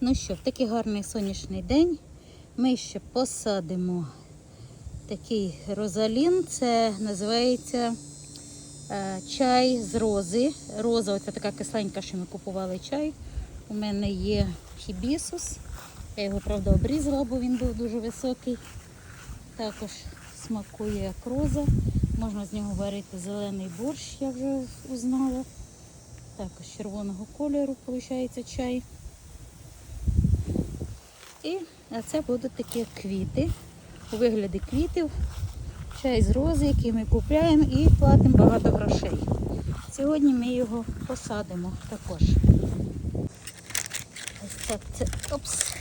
Ну що, в такий гарний сонячний день ми ще посадимо такий розалін. Це називається е, чай з рози. Роза, оця така кисленька, що ми купували чай. У мене є хібісус. Я його, правда, обрізала, бо він був дуже високий. Також смакує як роза. Можна з нього варити зелений борщ, я вже узнала. Також червоного кольору виходить чай. І це будуть такі квіти. У вигляді квітів. Чай з рози, який ми купуємо і платимо багато грошей. Сьогодні ми його посадимо також. Ось так це опс,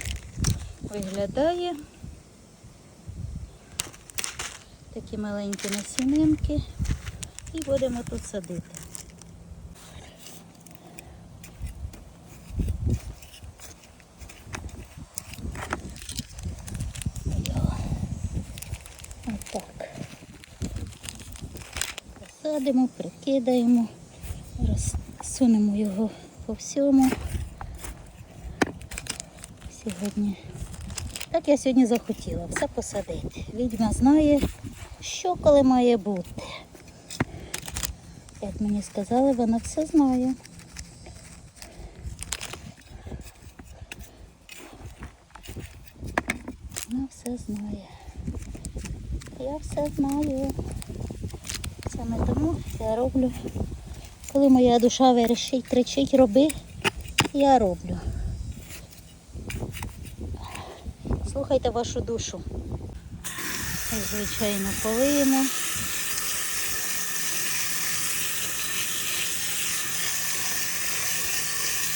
виглядає. Такі маленькі насінинки. І будемо тут садити. Отак. Посадимо, прикидаємо, розсунемо його по всьому. Сьогодні. Так я сьогодні захотіла все посадити. Відьма знає, що коли має бути. Як мені сказали, вона все знає. Вона все знає. Я все знаю. Саме тому я роблю. Коли моя душа верещить, кричить, роби, я роблю. Слухайте вашу душу. Звичайно, полиємо.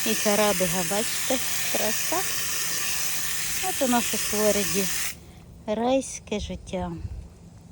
І карабига, бачите, краса. От у нас у Флориді райське життя.